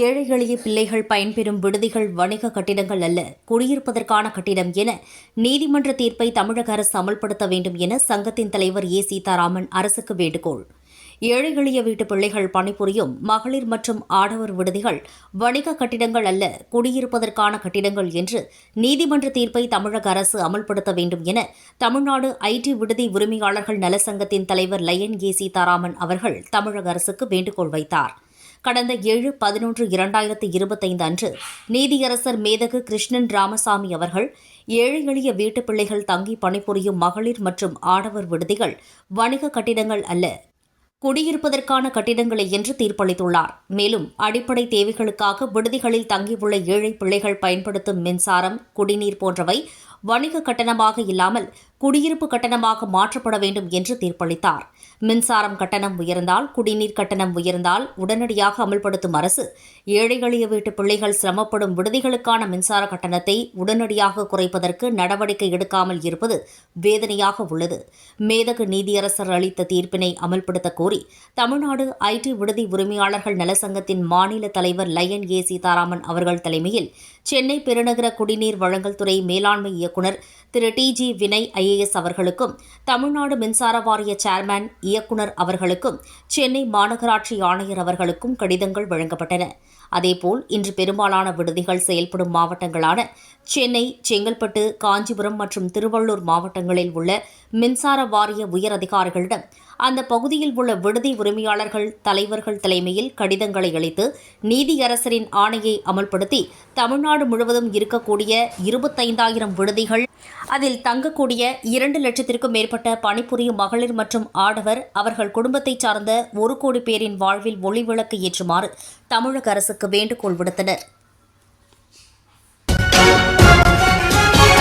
ஏழை எளிய பிள்ளைகள் பயன்பெறும் விடுதிகள் வணிக கட்டிடங்கள் அல்ல. குடியிருப்பதற்கான கட்டிடம் என நீதிமன்ற தீர்ப்பை தமிழக அரசு அமல்படுத்த வேண்டும் என சங்கத்தின் தலைவர் ஏ. சீதாராமன் அரசுக்கு வேண்டுகோள். ஏழை எளிய வீட்டு பிள்ளைகள் பணிபுரியும் மகளிர் மற்றும் ஆடவர் விடுதிகள் வணிக கட்டிடங்கள் அல்ல குடியிருப்பதற்கான கட்டிடங்கள் என்று நீதிமன்ற தீர்ப்பை தமிழக அரசு அமல்படுத்த வேண்டும் என தமிழ்நாடு ஐடி விடுதி உரிமையாளர்கள் நலசங்கத்தின் தலைவர் லயன் ஏ. சீதாராமன் அவர்கள் தமிழக அரசுக்கு வேண்டுகோள் வைத்தார். கடந்த ஏழு பதினொன்று இரண்டாயிரத்தி இருபத்தைந்து அன்று நீதியரசர் மேதகு கிருஷ்ணன் ராமசாமி அவர்கள் ஏழை எளிய வீட்டுப் பிள்ளைகள் தங்கி பணிபுரியும் மகளிர் மற்றும் ஆடவர் விடுதிகள் வணிக கட்டிடங்கள் அல்ல குடியிருப்பதற்கான கட்டிடங்களை என்று தீர்ப்பளித்துள்ளார். மேலும் அடிப்படை தேவைகளுக்காக விடுதிகளில் தங்கியுள்ள ஏழை பிள்ளைகள் பயன்படுத்தும் மின்சாரம் குடிநீர் போன்றவை வணிக கட்டணமாக இல்லாமல் குடியிருப்பு கட்டணமாக மாற்றப்பட வேண்டும் என்று தீர்ப்பளித்தார். மின்சாரம் கட்டணம் உயர்ந்தால் குடிநீர் கட்டணம் உயர்ந்தால் உடனடியாக அமல்படுத்தும் அரசு ஏழை எளிய வீட்டு பிள்ளைகள் சிரமப்படும் விடுதிகளுக்கான மின்சார கட்டணத்தை உடனடியாக குறைப்பதற்கு நடவடிக்கை எடுக்காமல் இருப்பது வேதனையாக உள்ளது. மேதகு நீதியரசர் அளித்த தீர்ப்பினை அமல்படுத்த கோரி தமிழ்நாடு ஐடி விடுதி உரிமையாளர்கள் நலசங்கத்தின் மாநில தலைவர் லயன் ஏ சீதாராமன் அவர்கள் தலைமையில் சென்னை பெருநகர குடிநீர் வழங்கல் துறை மேலாண்மை இயக்குநர் Thiru T G Vinay IAS அவர்களுக்கும் தமிழ்நாடு மின்சார வாரிய சேர்மேன் இயக்குநர் அவர்களுக்கும் சென்னை மாநகராட்சி ஆணையர் அவர்களுக்கும் கடிதங்கள் வழங்கப்பட்டன. அதேபோல் இன்று பெரும்பாலான விடுதிகள் செயல்படும் மாவட்டங்களான சென்னை செங்கல்பட்டு காஞ்சிபுரம் மற்றும் திருவள்ளூர் மாவட்டங்களில் உள்ள மின்சார வாரிய உயர் அதிகாரிகளிடம் அந்த பகுதியில் உள்ள விடுதி உரிமையாளர்கள் தலைவர்கள் தலைமையில் கடிதங்களை அளித்து நீதியரசரின் ஆணையை அமல்படுத்தி தமிழ்நாடு முழுவதும் இருக்கக்கூடிய இருபத்தைந்தாயிரம் விடுதிகள் அதில் தங்கக்கூடிய இரண்டு லட்சத்திற்கும் மேற்பட்ட பணிபுரியும் மகளிர் மற்றும் ஆடவர் அவர்கள் குடும்பத்தைச் சார்ந்த ஒரு கோடி பேரின் வாழ்வில் ஒளிவிளக்கு ஏற்றுமாறு தமிழக அரசுக்கு வேண்டுகோள் விடுத்தனர்.